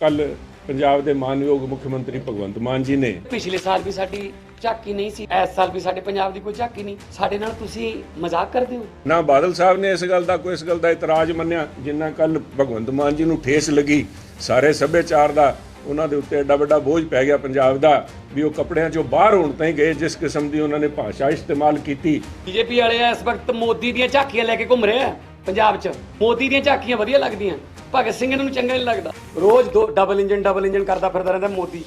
ਕੱਲ ਪੰਜਾਬ ਦੇ ਮਾਨਯੋਗ ਮੁੱਖ ਮੰਤਰੀ ਭਗਵੰਤ ਮਾਨ ਜੀ ਨੇ ਪਿਛਲੇ ਸਾਲ ਵੀ ਸਾਡੀ ਝਾਕੀ ਨਹੀਂ ਸੀ ਇਸ ਸਾਲ ਵੀ ਸਾਡੇ ਪੰਜਾਬ ਦੀ ਕੋਈ ਝਾਕੀ ਨਹੀਂ। ਸਾਡੇ ਨਾਲ ਤੁਸੀਂ ਮਜ਼ਾਕ ਕਰਦੇ ਹੋ? ਨਾ ਬਾਦਲ ਸਾਹਿਬ ਨੇ ਇਸ ਗੱਲ ਦਾ ਕੋਈ ਇਸ ਗੱਲ ਦਾ ਇਤਰਾਜ਼ ਮੰਨਿਆ ਜਿੰਨਾ ਕੱਲ ਭਗਵੰਤ ਮਾਨ ਜੀ ਨੂੰ ਠੇਸ ਲੱਗੀ। ਸਾਰੇ ਸੱਭਿਆਚਾਰ ਦਾ ਉਹਨਾਂ ਦੇ ਉੱਤੇ ਐਡਾ ਵੱਡਾ ਬੋਝ ਪੈ ਗਿਆ ਪੰਜਾਬ ਦਾ ਵੀ ਉਹ ਕੱਪੜਿਆਂ ਚੋਂ ਬਾਹਰ ਹੋਣ ਤਾਈਂ ਗਏ ਜਿਸ ਕਿਸਮ ਦੀ ਉਹਨਾਂ ਨੇ ਭਾਸ਼ਾ ਇਸਤੇਮਾਲ ਕੀਤੀ। ਬੀਜੇਪੀ ਵਾਲੇ ਇਸ ਵਕਤ ਮੋਦੀ ਦੀਆਂ ਝਾਕੀਆਂ ਲੈ ਕੇ ਘੁੰਮ ਰਹੇ ਆ ਪੰਜਾਬ 'ਚ। ਮੋਦੀ ਦੀਆਂ ਝਾਕੀਆਂ ਵਧੀਆ ਲੱਗਦੀਆਂ। ਭਗਤ ਸਿੰਘ ਇਹਨਾਂ ਨੂੰ ਚੰਗਾ ਨਹੀਂ ਲੱਗਦਾ। ਰੋਜ਼ ਦੋ ਡਬਲ ਇੰਜਨ ਡਬਲ ਇੰਜਨ ਕਰਦਾ ਫਿਰਦਾ ਰਹਿੰਦਾ ਮੋਦੀ।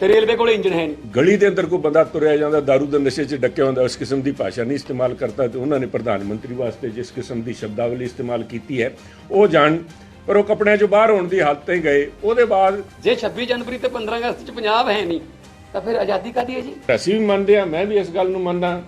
ਤੇ ਰੇਲਵੇ ਕੋਲ ਇੰਜਨ ਹੈ ਨਹੀਂ। ਗਲੀ ਦੇ ਅੰਦਰ ਕੋਈ ਬੰਦਾ ਤੁਰਿਆ ਜਾਂਦਾ दारू ਦੇ ਨਸ਼ੇ 'ਚ ਡੱਕਿਆ ਹੁੰਦਾ ਉਸ ਕਿਸਮ ਦੀ ਭਾਸ਼ਾ ਨਹੀਂ ਇਸਤੇਮਾਲ ਕਰਤਾ ਤੇ ਉਹਨਾਂ ਨੇ ਪ੍ਰਧਾਨ ਮੰਤਰੀ ਵਾਸਤੇ ਜਿਸ ਕਿਸਮ ਦੀ ਸ਼ਬਦਾਵਲੀ ਇਸਤੇਮਾਲ ਕੀਤੀ ਹੈ ਉਹ ਜਾਣ ਪਰ ਉਹ ਕੱਪੜਿਆਂ 'ਚੋਂ ਬਾਹਰ ਹੋਣ ਦੀ ਹਾਲਤ ਤੇ ਗਏ। ਉਹਦੇ ਬਾਅਦ ਜੇ 26 ਜਨਵਰੀ ਤੇ 15 ਅਗਸਤ 'ਚ ਪੰਜਾਬ ਹੈ ਨਹੀਂ ਤਾਂ ਫਿਰ ਆਜ਼ਾਦੀ ਕਾਦੀ ਹੈ ਜੀ? ਅਸੀਂ ਵੀ ਮੰਨਦੇ ਆ ਮੈਂ ਵੀ ਇਸ ਗੱਲ ਨੂੰ ਮੰਨਦਾ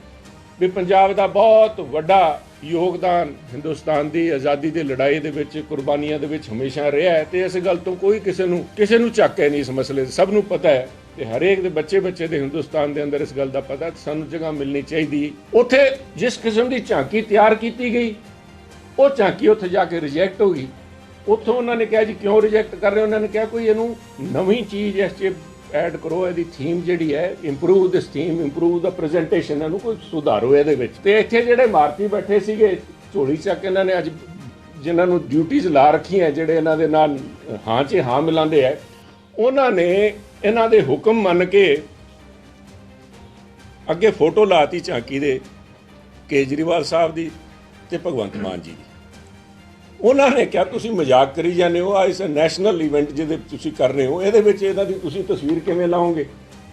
ਵੀ ਪੰਜਾਬ ਦਾ ਬਹੁਤ ਵੱਡਾ ਯੋਗਦਾਨ ਹਿੰਦੁਸਤਾਨ ਦੀ ਆਜ਼ਾਦੀ ਦੀ ਲੜਾਈ ਦੇ ਵਿੱਚ, ਕੁਰਬਾਨੀਆਂ ਦੇ ਵਿੱਚ ਹਮੇਸ਼ਾ ਰਿਹਾ ਹੈ ਤੇ ਇਸ ਗੱਲ ਤੋਂ ਕੋਈ ਕਿਸੇ ਨੂੰ ਕਿਸੇ ਨੂੰ ਚੱਕ ਹੈ ਨਹੀਂ ਇਸ ਮਸਲੇ ਦਾ। ਸਭ ਨੂੰ ਪਤਾ ਹੈ ਤੇ ਹਰੇਕ ਦੇ ਬੱਚੇ ਬੱਚੇ ਦੇ ਹਿੰਦੁਸਤਾਨ ਦੇ ਅੰਦਰ ਇਸ ਗੱਲ ਦਾ ਪਤਾ ਸਾਨੂੰ ਜਗ੍ਹਾ ਮਿਲਣੀ ਚਾਹੀਦੀ ਉੱਥੇ ਜਿਸ ਕਿਸਮ ਦੀ ਝਾਂਕੀ ਤਿਆਰ ਕੀਤੀ ਗਈ, ਉਹ ਝਾਂਕੀ ਉੱਥੇ ਜਾ ਕੇ ਰਿਜੈਕਟ ਹੋ ਗਈ। ਉੱਥੋਂ ਉਹਨਾਂ ਨੇ ਕਿਹਾ ਜੀ, ਕਿਉਂ ਰਿਜੈਕਟ ਕਰ ਰਹੇ ਉਹਨਾਂ ਨੇ ਕਿਹਾ ਕੋਈ ਇਹਨੂੰ ਨਵੀਂ ਚੀਜ਼ ਇਸ 'ਚ ਐਡ ਕਰੋ, ਇਹਦੀ ਥੀਮ ਜਿਹੜੀ ਹੈ improve this theme improve the presentation ਇਹਨੂੰ ਕੋਈ ਸੁਧਾਰੋ ਇਹਦੇ ਵਿੱਚ। ਤੇ ਇੱਥੇ ਜਿਹੜੇ ਮਾਰਤੀ ਬੈਠੇ ਸੀਗੇ, ਝੋਲੀ ਚੱਕ ਇਹਨਾਂ ਨੇ ਅੱਜ ਜਿਨ੍ਹਾਂ ਨੂੰ ਡਿਊਟੀਆਂ ਲਾ ਰੱਖੀਆਂ ਜਿਹੜੇ ਇਹਨਾਂ ਦੇ ਨਾਲ, ਹਾਂ 'ਚ ਹਾਂ ਮਿਲਾਉਂਦੇ ਆ ਉਹਨਾਂ ਨੇ ਇਹਨਾਂ ਦੇ ਹੁਕਮ ਮੰਨ ਕੇ ਅੱਗੇ ਫੋਟੋ ਲਾਤੀ ਝਾਂਕੀ ਦੇ ਕੇਜਰੀਵਾਲ ਸਾਹਿਬ ਦੀ ਤੇ ਭਗਵੰਤ ਮਾਨ ਜੀ ਦੀ। ਉਹਨਾਂ ਨੇ ਕਿਹਾ, ਤੁਸੀਂ ਮਜ਼ਾਕ ਕਰੀ ਜਾਂਦੇ ਹੋ ਆ ਇਸ ਨੈਸ਼ਨਲ ਇਵੈਂਟ ਜਿਹਦੇ ਤੁਸੀਂ ਕਰ ਰਹੇ ਹੋ, ਇਹਦੇ ਵਿੱਚ ਇਹਨਾਂ ਦੀ ਤੁਸੀਂ ਤਸਵੀਰ ਕਿਵੇਂ ਲਾਓਗੇ?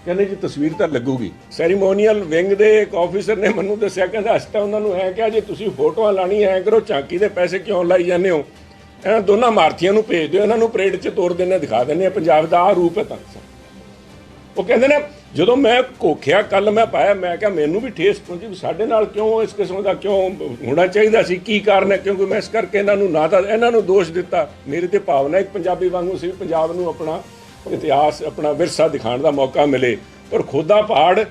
ਕਹਿੰਦੇ, ਜੀ, ਤਸਵੀਰ ਤਾਂ ਲੱਗੂਗੀ। ਸੈਰੀਮੋਨੀਅਲ ਵਿੰਗ ਦੇ ਇੱਕ ਆਫੀਸਰ ਨੇ ਮੈਨੂੰ ਦੱਸਿਆ, ਕਹਿੰਦਾ, ਅਸੀਂ ਤਾਂ ਉਹਨਾਂ ਨੂੰ ਐ ਕਿਹਾ, ਜੇ ਤੁਸੀਂ ਫੋਟੋਆਂ ਲਾਣੀ ਐ ਕਰੋ, ਝਾਂਕੀ ਦੇ ਪੈਸੇ ਕਿਉਂ ਲਾਈ ਜਾਂਦੇ ਹੋ? ਇਹਨਾਂ ਦੋਨਾਂ ਮਾਰਥੀਆਂ ਨੂੰ ਭੇਜ ਦਿਓ, ਇਹਨਾਂ ਨੂੰ ਪਰੇਡ 'ਚ ਤੋੜ ਦਿੰਨੇ ਦਿਖਾ ਦਿੰਦੇ ਆ, ਪੰਜਾਬ ਦਾ ਆ ਰੂਪ ਹੈ ਤਾਂ। ਉਹ ਕਹਿੰਦੇ ਨੇ ਜਦੋਂ ਮੈਂ ਕੋਖਿਆ ਕੱਲ ਮੈਂ ਪਾਇਆ, ਮੈਂ ਕਿਹਾ ਮੈਨੂੰ ਵੀ ਠੇਸ ਪਹੁੰਚੀ ਵੀ ਸਾਡੇ ਨਾਲ ਕਿਉਂ ਇਸ ਕਿਸਮ ਦਾ ਕਿਉਂ ਹੋਣਾ ਚਾਹੀਦਾ ਸੀ, ਕੀ ਕਾਰਨ ਹੈ, ਕਿਉਂਕਿ ਮੈਂ ਇਸ ਕਰਕੇ ਇਹਨਾਂ ਨੂੰ ਨਾ ਤਾਂ ਇਹਨਾਂ ਨੂੰ ਦੋਸ਼ ਦਿੱਤਾ। ਮੇਰੇ ਤੇ ਭਾਵਨਾ ਇੱਕ ਪੰਜਾਬੀ ਵਾਂਗੂ ਸੀ ਪੰਜਾਬ ਨੂੰ ਆਪਣਾ ਇਤਿਹਾਸ, ਆਪਣਾ ਵਿਰਸਾ ਦਿਖਾਉਣ ਦਾ ਮੌਕਾ ਮਿਲੇ। ਪਰ ਖੁਦਾ ਪਹਾੜ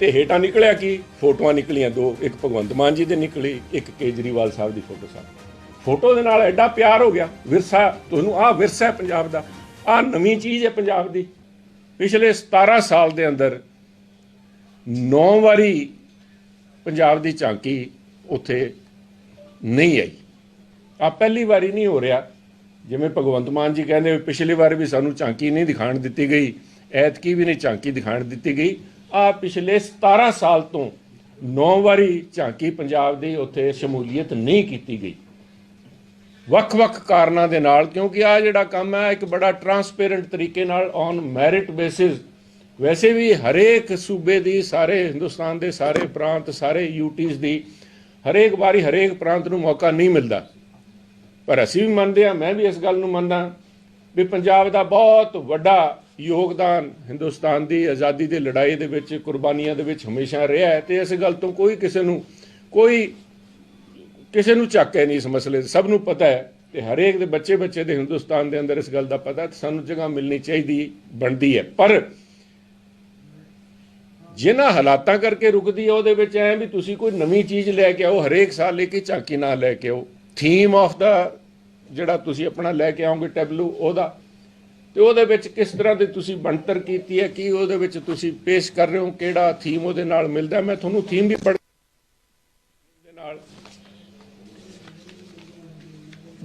ਤੇ ਹੇਠਾਂ ਨਿਕਲਿਆ ਕੀ? ਫੋਟੋਆਂ ਨਿਕਲੀਆਂ ਦੋ, ਇੱਕ ਭਗਵੰਤ ਮਾਨ ਜੀ ਦੀ ਨਿਕਲੀ, ਇੱਕ ਕੇਜਰੀਵਾਲ ਸਾਹਿਬ ਦੀ ਫੋਟੋ ਸਾਹਿਬ ਫੋਟੋ ਦੇ ਨਾਲ ਐਡਾ ਪਿਆਰ ਹੋ ਗਿਆ, ਵਿਰਸਾ, ਤੁਹਾਨੂੰ ਆਹ ਵਿਰਸਾ ਹੈ ਪੰਜਾਬ ਦਾ, ਆਹ ਨਵੀਂ ਚੀਜ਼ ਹੈ ਪੰਜਾਬ ਦੀ। ਪਿਛਲੇ 17 ਸਾਲ ਦੇ ਅੰਦਰ 9 ਵਾਰੀ ਪੰਜਾਬ ਦੀ ਝਾਂਕੀ ਉੱਥੇ ਨਹੀਂ ਆਈ। ਆ ਪਹਿਲੀ ਵਾਰੀ ਨਹੀਂ ਹੋ ਰਿਹਾ। ਜਿਵੇਂ ਭਗਵੰਤ ਮਾਨ ਜੀ ਕਹਿੰਦੇ ਵੀ ਪਿਛਲੀ ਵਾਰ ਵੀ ਸਾਨੂੰ ਝਾਂਕੀ ਨਹੀਂ ਦਿਖਾਣ ਦਿੱਤੀ ਗਈ, ਐਤਕੀ ਵੀ ਨਹੀਂ ਝਾਂਕੀ ਦਿਖਾਣ ਦਿੱਤੀ ਗਈ। ਆ ਪਿਛਲੇ 17 ਸਾਲ ਤੋਂ 9 ਵਾਰੀ ਝਾਂਕੀ ਪੰਜਾਬ ਦੀ ਉੱਥੇ ਸ਼ਮੂਲੀਅਤ ਨਹੀਂ ਕੀਤੀ ਗਈ। ਵੱਖ-ਵੱਖ ਕਾਰਨਾਂ ਦੇ ਨਾਲ, ਕਿਉਂਕਿ ਆ ਜਿਹੜਾ ਕੰਮ ਹੈ, ਇੱਕ ਬੜਾ ਟਰਾਂਸਪੇਰੈਂਟ ਤਰੀਕੇ ਨਾਲ ਔਨ ਮੈਰਿਟ ਬੇਸਿਸ ਵੈਸੇ ਵੀ ਹਰੇਕ ਸੂਬੇ ਦੀ, ਸਾਰੇ ਹਿੰਦੁਸਤਾਨ ਦੇ ਸਾਰੇ ਪ੍ਰਾਂਤ, ਸਾਰੇ ਯੂਟੀਜ਼ ਦੀ ਹਰੇਕ ਵਾਰੀ ਹਰੇਕ ਪ੍ਰਾਂਤ ਨੂੰ ਮੌਕਾ ਨਹੀਂ ਮਿਲਦਾ। ਪਰ ਅਸੀਂ ਵੀ ਮੰਨਦੇ ਆ ਮੈਂ ਵੀ ਇਸ ਗੱਲ ਨੂੰ ਮੰਨਦਾ ਵੀ ਪੰਜਾਬ ਦਾ ਬਹੁਤ ਵੱਡਾ ਯੋਗਦਾਨ ਹਿੰਦੁਸਤਾਨ ਦੀ ਆਜ਼ਾਦੀ ਦੀ ਲੜਾਈ ਦੇ ਵਿੱਚ, ਕੁਰਬਾਨੀਆਂ ਦੇ ਵਿੱਚ ਹਮੇਸ਼ਾ ਰਿਹਾ ਹੈ ਤੇ ਇਸ ਗੱਲ ਤੋਂ ਕੋਈ ਕਿਸੇ ਨੂੰ ਕੋਈ ਕਿਸੇ ਨੂੰ ਚੱਕ ਹੈ ਨਹੀਂ ਇਸ ਮਸਲੇ ਦਾ। ਸਭ ਨੂੰ ਪਤਾ ਹੈ ਤੇ ਹਰੇਕ ਦੇ ਬੱਚੇ ਬੱਚੇ ਦੇ ਹਿੰਦੁਸਤਾਨ ਦੇ ਅੰਦਰ ਇਸ ਗੱਲ ਦਾ ਪਤਾ ਤੇ ਸਾਨੂੰ ਜਗ੍ਹਾ ਮਿਲਣੀ ਚਾਹੀਦੀ, ਬਣਦੀ ਹੈ। ਪਰ ਜਿਨ੍ਹਾਂ ਹਾਲਾਤਾਂ ਕਰਕੇ ਰੁਕਦੀ ਹੈ, ਉਹਦੇ ਵਿੱਚ ਐ ਵੀ ਤੁਸੀਂ ਕੋਈ ਨਵੀਂ ਚੀਜ਼ ਲੈ ਕੇ ਆਓ, ਹਰੇਕ ਸਾਲ ਲੈ ਕੇ ਝਾਕੀ ਨਾ ਲੈ ਕੇ ਆਓ। ਥੀਮ ਆਫ ਦਾ ਜਿਹੜਾ ਤੁਸੀਂ ਆਪਣਾ ਲੈ ਕੇ ਆਓਗੇ ਟੈਬਲੂ, ਉਹਦਾ। ਤੇ ਉਹਦੇ ਵਿੱਚ ਕਿਸ ਤਰ੍ਹਾਂ ਦੀ ਤੁਸੀਂ ਬਣਤਰ ਕੀਤੀ ਹੈ, ਕੀ ਉਹਦੇ ਵਿੱਚ ਤੁਸੀਂ ਪੇਸ਼ ਕਰ ਰਹੇ ਹੋ, ਕਿਹੜਾ ਥੀਮ ਉਹਦੇ ਨਾਲ ਮਿਲਦਾ ਮੈਂ ਤੁਹਾਨੂੰ ਥੀਮ ਵੀ ਪੜ੍ਹ ਦੇ ਨਾਲ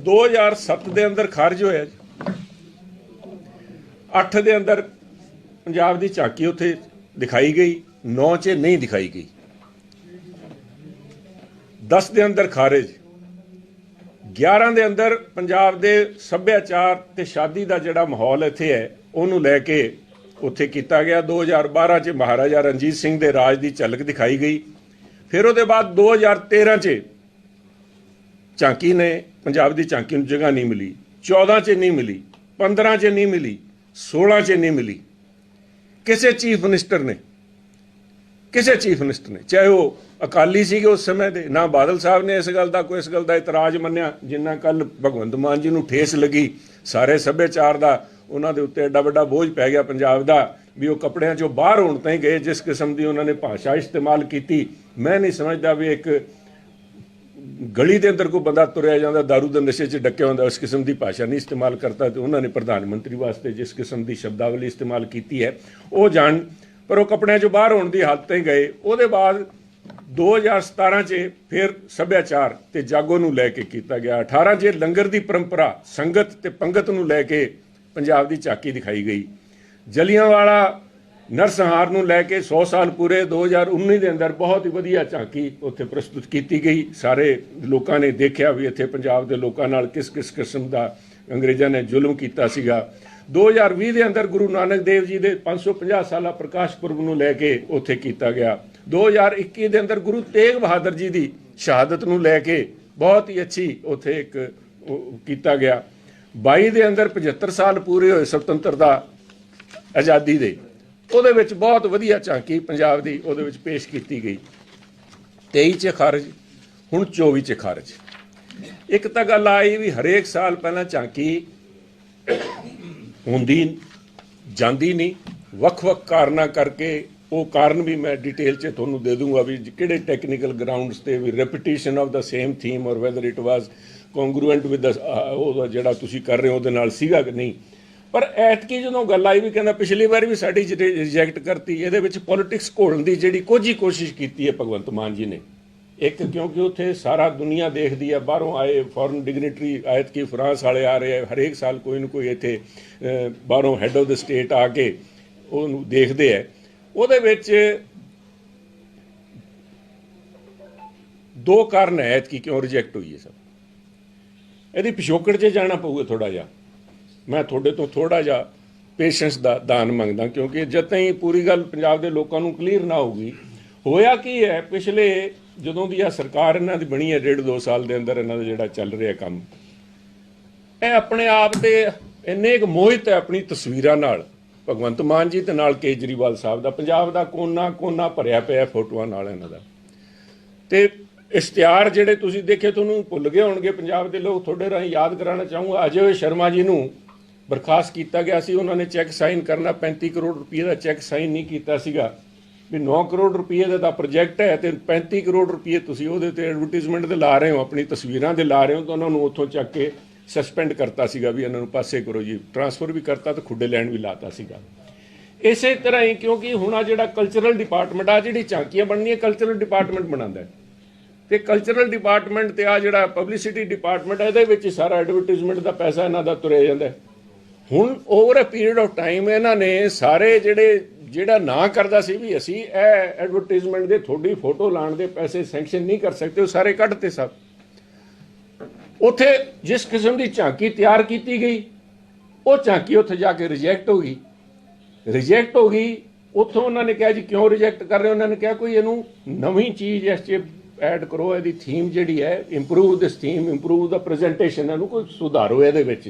2007 ਦੇ ਅੰਦਰ ਖਾਰਜ ਹੋਇਆ ਜੀ। 8 ਦੇ ਅੰਦਰ ਪੰਜਾਬ ਦੀ ਝਾਕੀ ਉੱਥੇ ਦਿਖਾਈ ਗਈ 9 'ਚ ਨਹੀਂ ਦਿਖਾਈ ਗਈ। 10 ਦੇ ਅੰਦਰ ਖਾਰਜ 11 ਦੇ ਅੰਦਰ ਪੰਜਾਬ ਦੇ ਸੱਭਿਆਚਾਰ ਤੇ ਸ਼ਾਦੀ ਦਾ ਜਿਹੜਾ ਮਾਹੌਲ ਇੱਥੇ ਹੈ, ਉਹਨੂੰ ਲੈ ਕੇ ਉੱਥੇ ਕੀਤਾ ਗਿਆ। 2012 'ਚ ਮਹਾਰਾਜਾ ਰਣਜੀਤ ਸਿੰਘ ਦੇ ਰਾਜ ਦੀ ਝਲਕ ਦਿਖਾਈ ਗਈ। ਫਿਰ ਉਹਦੇ ਬਾਅਦ 2013 'ਚ ਝਾਂਕੀ ਨੇ ਪੰਜਾਬ ਦੀ ਝਾਂਕੀ ਨੂੰ ਜਗ੍ਹਾ ਨਹੀਂ ਮਿਲੀ 14 'ਚ ਨਹੀਂ ਮਿਲੀ 15 'ਚ ਨਹੀਂ ਮਿਲੀ 16 'ਚ ਨਹੀਂ ਮਿਲੀ। ਕਿਸੇ ਚੀਫ ਮਿਨਿਸਟਰ ਨੇ, ਕਿਸੇ ਚੀਫ ਮਿਨਿਸਟਰ ਨੇ, ਚਾਹੇ ਉਹ ਅਕਾਲੀ ਸੀਗੇ ਉਸ ਸਮੇਂ ਦੇ, ਨਾ ਬਾਦਲ ਸਾਹਿਬ ਨੇ ਇਸ ਗੱਲ ਦਾ ਕੋਈ ਇਸ ਗੱਲ ਦਾ ਇਤਰਾਜ਼ ਮੰਨਿਆ, ਜਿੰਨਾ ਕੱਲ ਭਗਵੰਤ ਮਾਨ ਜੀ ਨੂੰ ਠੇਸ ਲੱਗੀ, ਸਾਰੇ ਸੱਭਿਆਚਾਰ ਦਾ, ਉਹਨਾਂ ਦੇ ਉੱਤੇ ਐਡਾ ਵੱਡਾ ਬੋਝ ਪੈ ਗਿਆ ਪੰਜਾਬ ਦਾ, ਵੀ ਉਹ ਕੱਪੜਿਆਂ ਚੋਂ ਬਾਹਰ ਹੋਣ ਤਾਈਂ ਗਏ, ਜਿਸ ਕਿਸਮ ਦੀ ਉਹਨਾਂ ਨੇ ਭਾਸ਼ਾ ਇਸਤੇਮਾਲ ਕੀਤੀ। ਮੈਂ ਨਹੀਂ ਸਮਝਦਾ ਵੀ ਇੱਕ ਗਲੀ ਦੇ ਅੰਦਰ ਕੋਈ ਬੰਦਾ ਤੁਰਿਆ ਜਾਂਦਾ, दारू ਦੇ ਨਸ਼ੇ 'ਚ ਡੱਕਿਆ ਹੁੰਦਾ, ਉਸ ਕਿਸਮ ਦੀ ਭਾਸ਼ਾ ਨਹੀਂ ਇਸਤੇਮਾਲ ਕਰਤਾ ਤੇ ਉਹਨਾਂ ਨੇ ਪ੍ਰਧਾਨ ਮੰਤਰੀ ਵਾਸਤੇ ਜਿਸ ਕਿਸਮ ਦੀ ਸ਼ਬਦਾਵਲੀ ਇਸਤੇਮਾਲ ਕੀਤੀ ਹੈ, ਉਹ ਜਾਣ, ਪਰ ਉਹ ਕੱਪੜਿਆਂ 'ਚੋਂ ਬਾਹਰ ਹੋਣ ਦੀ ਹਾਲਤ ਤੇ ਗਏ। ਉਹਦੇ ਬਾਅਦ 2017 'ਚ ਫਿਰ ਸੱਭਿਆਚਾਰ ਤੇ ਜਾਗੋ ਨੂੰ ਲੈ ਕੇ ਕੀਤਾ ਗਿਆ। 18 'ਚ ਲੰਗਰ ਦੀ ਪਰੰਪਰਾ, ਸੰਗਤ ਤੇ ਪੰਗਤ ਨੂੰ ਲੈ ਕੇ ਪੰਜਾਬ ਦੀ ਝਾਕੀ ਦਿਖਾਈ ਗਈ। ਜਲੀਆਂਵਾਲਾ ਨਰਸੰਹਾਰ ਨੂੰ ਲੈ ਕੇ 100 ਸਾਲ ਪੂਰੇ 2019 ਦੇ ਅੰਦਰ ਬਹੁਤ ਹੀ ਵਧੀਆ ਝਾਕੀ ਉੱਥੇ ਪ੍ਰਸਤੁਤ ਕੀਤੀ ਗਈ। ਸਾਰੇ ਲੋਕਾਂ ਨੇ ਦੇਖਿਆ ਵੀ ਇੱਥੇ ਪੰਜਾਬ ਦੇ ਲੋਕਾਂ ਨਾਲ ਕਿਸ ਕਿਸ ਕਿਸਮ ਦਾ ਅੰਗਰੇਜ਼ਾਂ ਨੇ ਜ਼ੁਲਮ ਕੀਤਾ ਸੀਗਾ। 2020 ਦੇ ਅੰਦਰ ਗੁਰੂ ਨਾਨਕ ਦੇਵ ਜੀ ਦੇ 550 ਸਾਲਾ ਪ੍ਰਕਾਸ਼ ਪੁਰਬ ਨੂੰ ਲੈ ਕੇ ਉੱਥੇ ਕੀਤਾ ਗਿਆ। 2021 ਦੇ ਅੰਦਰ ਗੁਰੂ ਤੇਗ ਬਹਾਦਰ ਜੀ ਦੀ ਸ਼ਹਾਦਤ ਨੂੰ ਲੈ ਕੇ ਬਹੁਤ ਹੀ ਅੱਛੀ ਉੱਥੇ ਇੱਕ ਕੀਤਾ ਗਿਆ। 22 ਦੇ ਅੰਦਰ 75 ਸਾਲ ਪੂਰੇ ਹੋਏ ਸੁਤੰਤਰਤਾ ਆਜ਼ਾਦੀ ਦੇ। ਉਹਦੇ ਵਿੱਚ ਬਹੁਤ ਵਧੀਆ ਝਾਂਕੀ ਪੰਜਾਬ ਦੀ ਉਹਦੇ ਵਿੱਚ ਪੇਸ਼ ਕੀਤੀ ਗਈ। 23 ਚ ਖਾਰਜ, ਹੁਣ 24 ਚ ਖਾਰਜ। ਇੱਕ ਤਾਂ ਗੱਲ ਆਈ ਵੀ ਹਰੇਕ ਸਾਲ ਪਹਿਲਾਂ ਝਾਂਕੀ ਹੁੰਦੀ ਜਾਂਦੀ ਨਹੀਂ। ਵੱਖ-ਵੱਖ ਕਾਰਨਾਂ ਕਰਕੇ ਉਹ ਕਾਰਨ ਵੀ ਮੈਂ ਡਿਟੇਲ 'ਚ ਤੁਹਾਨੂੰ ਦੇ ਦੂੰਗਾ ਵੀ ਕਿਹੜੇ ਟੈਕਨੀਕਲ ਗਰਾਊਂਡਸ ਤੇ ਵੀ repetition of the same theme or whether it was congruent with ਉਹ ਜਿਹੜਾ ਤੁਸੀਂ ਕਰ ਰਹੇ ਹੋ ਉਹਦੇ ਨਾਲ ਸੀਗਾ ਕਿ ਨਹੀਂ। ਪਰ ਐਤਕੀ ਜਦੋਂ ਗੱਲ ਆਈ ਵੀ ਕਹਿੰਦਾ ਪਿਛਲੀ ਵਾਰ ਵੀ ਸਾਡੀ ਰਿਜੈਕਟ ਕਰਤੀ, ਇਹਦੇ ਵਿੱਚ ਪੋਲਿਟਿਕਸ ਘੋਲਣ ਦੀ ਜਿਹੜੀ ਕੁਝ ਹੀ ਕੋਸ਼ਿਸ਼ ਕੀਤੀ ਹੈ ਭਗਵੰਤ ਮਾਨ ਜੀ ਨੇ। ਇੱਕ ਕਿਉਂਕਿ ਉੱਥੇ ਸਾਰਾ ਦੁਨੀਆ ਦੇਖਦੀ ਹੈ ਬਾਹਰੋਂ ਆਏ ਫੋਰਨ ਡਿਗਨਿਟਰੀ ਆਇਤ ਕੀ ਫਰਾਂਸ ਵਾਲੇ ਆ ਰਹੇ ਆ, ਹਰੇਕ ਸਾਲ ਕੋਈ ਨਾ ਕੋਈ ਇੱਥੇ ਬਾਹਰੋਂ ਹੈੱਡ ਆਫ ਦ ਸਟੇਟ ਆ ਕੇ ਉਹਨੂੰ ਦੇਖਦੇ ਆ। ਉਹਦੇ ਵਿੱਚ ਦੋ ਕਾਰਨ ਹੈ ਐਤਕੀ ਕਿਉਂ ਰਿਜੈਕਟ ਹੋਈ ਹੈ ਸਭ। ਇਹਦੀ ਪਿਛੋਕੜ 'ਚ ਜਾਣਾ ਪਊਗਾ ਥੋੜਾ ਜਿਹਾ। ਮੈਂ ਤੁਹਾਡੇ ਤੋਂ ਥੋੜਾ ਜਿਹਾ ਪੇਸ਼ੈਂਸ ਦਾ ਦਾਨ ਮੰਗਦਾ, ਕਿਉਂਕਿ ਜਦ ਤਾਈਂ ਪੂਰੀ ਗੱਲ ਪੰਜਾਬ ਦੇ ਲੋਕਾਂ ਨੂੰ ਕਲੀਅਰ ਨਾ ਹੋਊਗੀ, ਹੋਇਆ ਕੀ ਹੈ, ਪਿਛਲੇ ਜਦੋਂ ਦੀ ਆ ਸਰਕਾਰ ਇਹਨਾਂ ਦੀ ਬਣੀ ਹੈ, ਡੇਢ ਦੋ ਸਾਲ ਦੇ ਅੰਦਰ ਇਹਨਾਂ ਦਾ ਜਿਹੜਾ ਚੱਲ ਰਿਹਾ ਕੰਮ, ਇਹ ਆਪਣੇ ਆਪ ਤੇ ਇੰਨੇ ਕੁ ਮੋਹਿਤ ਹੈ ਆਪਣੀ ਤਸਵੀਰਾਂ ਨਾਲ, ਭਗਵੰਤ ਮਾਨ ਜੀ ਤੇ ਨਾਲ ਕੇਜਰੀਵਾਲ ਸਾਹਿਬ ਦਾ, ਪੰਜਾਬ ਦਾ ਕੋਨਾ ਕੋਨਾ ਭਰਿਆ ਪਿਆ ਫੋਟੋਆਂ ਨਾਲ ਇਹਨਾਂ ਦਾ, ਤੇ ਇਸ਼ਤਿਹਾਰ ਜਿਹੜੇ ਤੁਸੀਂ ਦੇਖੇ, ਤੁਹਾਨੂੰ ਭੁੱਲ ਗਏ ਹੋਣਗੇ, ਪੰਜਾਬ ਦੇ ਲੋਕ ਤੁਹਾਡੇ ਰਾਹੀਂ ਯਾਦ ਕਰਾਉਣਾ ਚਾਹੂੰਗਾ, ਅਜੇ ਸ਼ਰਮਾ ਜੀ ਨੂੰ ਬਰਖਾਸਤ ਕੀਤਾ ਗਿਆ ਸੀ, ਉਹਨਾਂ ਨੇ ਚੈੱਕ ਸਾਈਨ ਕਰਨਾ 35 ਕਰੋੜ ਰੁਪਏ ਦਾ ਚੈੱਕ ਸਾਈਨ ਨਹੀਂ ਕੀਤਾ ਸੀਗਾ। ਵੀ 9 ਕਰੋੜ ਰੁਪਏ ਦਾ ਤਾਂ ਪ੍ਰੋਜੈਕਟ ਹੈ ਤੇ 35 ਕਰੋੜ ਰੁਪਏ ਤੁਸੀਂ ਉਹਦੇ ਤੇ ਐਡਵਰਟਾਈਜ਼ਮੈਂਟ ਦੇ ਲਾ ਰਹੇ ਹੋ, ਆਪਣੀ ਤਸਵੀਰਾਂ ਦੇ ਲਾ ਰਹੇ ਹੋ, ਤਾਂ ਉਹਨਾਂ ਨੂੰ ਉੱਥੋਂ ਚੱਕ ਕੇ ਸਸਪੈਂਡ ਕਰਤਾ ਸੀਗਾ ਵੀ ਇਹਨਾਂ ਨੂੰ ਪਾਸੇ ਕਰੋ ਜੀ। ਟਰਾਂਸਫਰ ਵੀ ਕਰਤਾ ਤੇ ਖੁੱਡੇ ਲੈਣ ਵੀ ਲਾਤਾ ਸੀਗਾ। ਇਸੇ ਤਰ੍ਹਾਂ ਹੀ ਕਿਉਂਕਿ ਹੁਣ ਆ ਜਿਹੜਾ ਕਲਚਰਲ ਡਿਪਾਰਟਮੈਂਟ ਆ ਜਿਹੜੀ ਝਾਂਕੀਆਂ ਬਣਨੀਆਂ ਕਲਚਰਲ ਡਿਪਾਰਟਮੈਂਟ ਬਣਾਉਂਦਾ ਹੈ। ਤੇ ਕਲਚਰਲ ਡਿਪਾਰਟਮੈਂਟ ਤੇ ਆ ਜਿਹੜਾ ਪਬਲਿਸਿਟੀ ਡਿਪਾਰਟਮੈਂਟ ਇਹਦੇ ਵਿੱਚ ਹੀ ਸਾਰਾ ਐਡਵਰਟਾਈਜ਼ਮੈਂਟ ਦਾ ਪੈਸਾ ਇਹਨਾਂ ਦਾ ਤੁਰਿਆ ਜਾਂਦਾ ਹੈ। ਹੁਣ over a period of time ਇਹਨਾਂ ਨੇ ਸਾਰੇ ਜਿਹੜੇ, ਜਿਹੜਾ ਨਾ ਕਰਦਾ ਸੀ ਵੀ ਅਸੀਂ ਇਹ ਐਡਵਰਟਾਈਜ਼ਮੈਂਟ ਦੇ ਤੁਹਾਡੀ ਫੋਟੋ ਲਾਣ ਦੇ ਪੈਸੇ ਸੈਂਕਸ਼ਨ ਨਹੀਂ ਕਰ ਸਕਦੇ, ਉਹ ਸਾਰੇ ਕੱਢਤੇ ਸਭ। ਉਥੇ ਜਿਸ ਕਿਸਮ ਦੀ ਝਾਂਕੀ ਤਿਆਰ ਕੀਤੀ ਗਈ, ਉਹ ਝਾਂਕੀ ਉੱਥੇ ਜਾ ਕੇ ਰਿਜੈਕਟ ਹੋ ਗਈ। ਰਿਜੈਕਟ ਹੋ ਗਈ, ਉੱਥੋਂ ਉਹਨਾਂ ਨੇ ਕਿਹਾ ਜੀ, ਕਿਉਂ ਰਿਜੈਕਟ ਕਰ ਰਹੇ ਉਹਨਾਂ ਨੇ ਕਿਹਾ, ਕੋਈ ਇਹਨੂੰ ਨਵੀਂ ਚੀਜ਼ ਇਸ 'ਚ ਐਡ ਕਰੋ, ਇਹਦੀ ਥੀਮ ਜਿਹੜੀ ਹੈ improve this theme improve the presentation ਇਹਨੂੰ ਕੋਈ ਸੁਧਾਰੋ ਇਹਦੇ ਵਿੱਚ।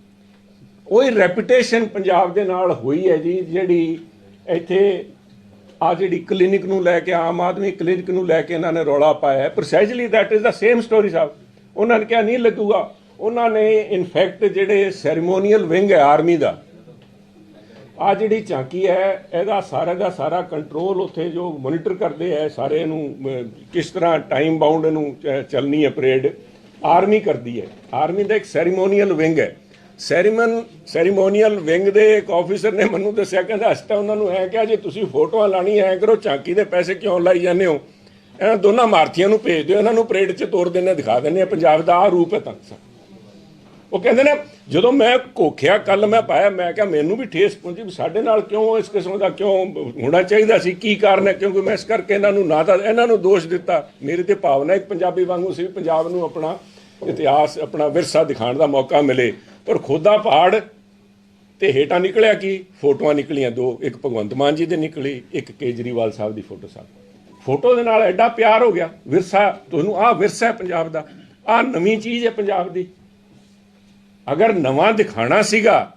ਉਹੀ ਰੈਪੂਟੇਸ਼ਨ ਪੰਜਾਬ ਦੇ ਨਾਲ ਹੋਈ ਹੈ ਜੀ, ਜਿਹੜੀ ਇੱਥੇ ਆ ਜਿਹੜੀ ਕਲੀਨਿਕ ਨੂੰ ਲੈ ਕੇ, ਆਮ ਆਦਮੀ ਕਲੀਨਿਕ ਨੂੰ ਲੈ ਕੇ ਇਹਨਾਂ ਨੇ ਰੌਲਾ ਪਾਇਆ ਹੈ। Precisely that is the same story ਸਾਹਿਬ। ਉਹਨਾਂ ਨੇ ਕਿਹਾ, ਨਹੀਂ ਲੱਗੂਗਾ। ਉਹਨਾਂ ਨੇ ਇਨਫੈਕਟ ਜਿਹੜੇ ਸੈਰੀਮੋਨੀਅਲ ਵਿੰਗ ਹੈ ਆਰਮੀ ਦਾ, ਆ ਜਿਹੜੀ ਝਾਂਕੀ ਹੈ, ਇਹਦਾ ਸਾਰਾ ਦਾ ਸਾਰਾ ਕੰਟਰੋਲ ਉੱਥੇ ਜੋ ਮੋਨੀਟਰ ਕਰਦੇ ਹੈ, ਸਾਰੇ ਨੂੰ ਕਿਸ ਤਰ੍ਹਾਂ ਟਾਈਮ ਬਾਉਂਡ ਇਹਨੂੰ ਚੱਲਣੀ ਹੈ ਪਰੇਡ ਆਰਮੀ ਕਰਦੀ ਹੈ। ਆਰਮੀ ਦਾ ਇੱਕ ਸੈਰੀਮੋਨੀਅਲ ਵਿੰਗ ਹੈ। ਸੈਰੀਮਨ ਸੈਰੀਮੋਨੀਅਲ ਵਿੰਗ ਦੇ ਇੱਕ ਆਫੀਸਰ ਨੇ ਮੈਨੂੰ ਦੱਸਿਆ, ਕਹਿੰਦਾ, ਅਸੀਂ ਤਾਂ ਉਹਨਾਂ ਨੂੰ ਐ ਕਿਹਾ, ਜੇ ਤੁਸੀਂ ਫੋਟੋਆਂ ਲਾਣੀ ਐ ਕਰੋ ਝਾਂਕੀ ਦੇ ਪੈਸੇ ਕਿਉਂ ਲਾਈ ਜਾਂਦੇ ਹੋ? ਇਹਨਾਂ ਦੋਨਾਂ ਮਾਰਥੀਆਂ ਨੂੰ ਭੇਜ ਦਿਓ, ਇਹਨਾਂ ਨੂੰ ਪਰੇਡ 'ਚ ਤੋਰ ਦਿੰਦੇ, ਦਿਖਾ ਦਿੰਦੇ ਆ ਪੰਜਾਬ ਦਾ ਆ ਰੂਪ ਹੈ ਤਾਂ। ਉਹ ਕਹਿੰਦੇ ਨੇ, ਜਦੋਂ ਮੈਂ ਕੋਖਿਆ ਕੱਲ ਮੈਂ ਪਾਇਆ, ਮੈਂ ਕਿਹਾ, ਮੈਨੂੰ ਵੀ ਠੇਸ ਪਹੁੰਚੀ ਵੀ ਸਾਡੇ ਨਾਲ ਕਿਉਂ ਇਸ ਕਿਸਮ ਦਾ ਕਿਉਂ ਹੋਣਾ ਚਾਹੀਦਾ ਸੀ, ਕੀ ਕਾਰਨ ਹੈ? ਕਿਉਂਕਿ ਮੈਂ ਇਸ ਕਰਕੇ ਇਹਨਾਂ ਨੂੰ ਨਾ ਤਾਂ, ਇਹਨਾਂ ਨੂੰ ਦੋਸ਼ ਦਿੱਤਾ। ਮੇਰੇ ਤੇ ਭਾਵਨਾ ਇੱਕ ਪੰਜਾਬੀ ਵਾਂਗੂ ਸੀ ਵੀ ਪੰਜਾਬ ਨੂੰ ਆਪਣਾ ਇਤਿਹਾਸ, ਆਪਣਾ ਵਿਰਸਾ ਦਿਖਾਉਣ ਦਾ ਮੌਕਾ ਮਿਲੇ। ਪਰ ਖੋਦਾ ਪਹਾੜ ਤੇ ਹੇਠਾਂ ਨਿਕਲਿਆ ਕੀ? ਫੋਟੋਆਂ ਨਿਕਲੀਆਂ ਦੋ, ਇੱਕ ਭਗਵੰਤ ਮਾਨ ਜੀ ਦੇ ਨਿਕਲੀ, ਇੱਕ ਕੇਜਰੀਵਾਲ ਸਾਹਿਬ ਦੀ ਫੋਟੋ ਸਾਹਿਬ ਫੋਟੋ ਦੇ ਨਾਲ ਐਡਾ ਪਿਆਰ ਹੋ ਗਿਆ, ਵਿਰਸਾ, ਤੁਹਾਨੂੰ ਆਹ ਵਿਰਸਾ ਹੈ ਪੰਜਾਬ ਦਾ ਆ ਨਵੀਂ ਚੀਜ਼ ਹੈ ਪੰਜਾਬ ਦੀ। ਅਗਰ ਨਵਾਂ ਦਿਖਾਣਾ ਸੀਗਾ,